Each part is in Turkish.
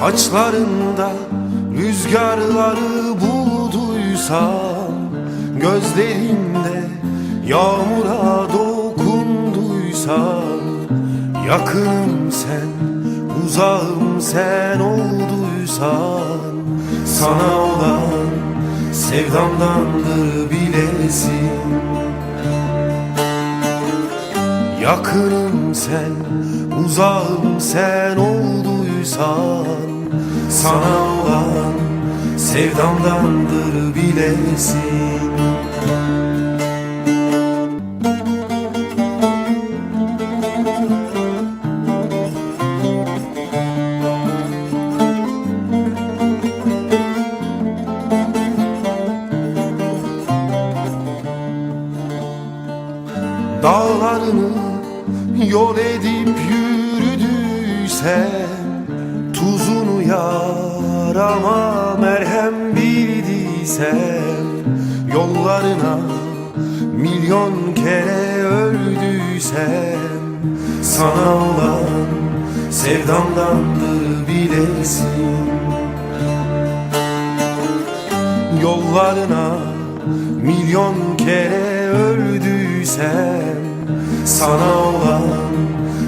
Saçlarında rüzgarları bulduysam Gözlerinde yağmura dokunduysam Yakınım sen, uzağım sen olduysan Sana olan sevdamdandır bilesin. Yakınım sen, uzağım sen olduysan Sana olan sevdamdandır bilesin Dağlarını yol edip yürüdüysem Tuzunu yarama merhem bildiysem Yollarına milyon kere öldüysem Sana olan sevdamdandır bilesin. Yollarına milyon kere öldüysem Sana olan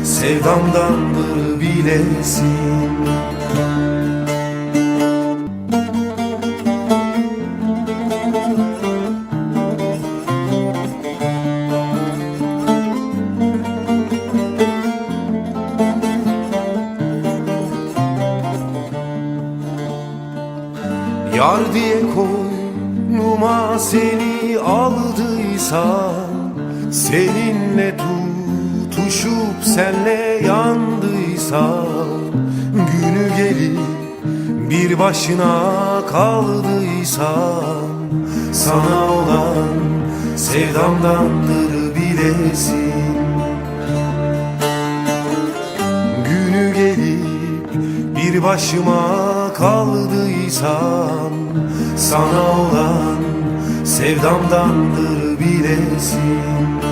sevdamdandır bilesin? Yar diye koynuma seni aldıysam Seninle tutuşup senle yandıysam Günü gelip bir başına kaldıysam Sana olan sevdamdandır bilesin. Günü gelip bir başıma kaldıysam Sana olan sevdamdandır bilesin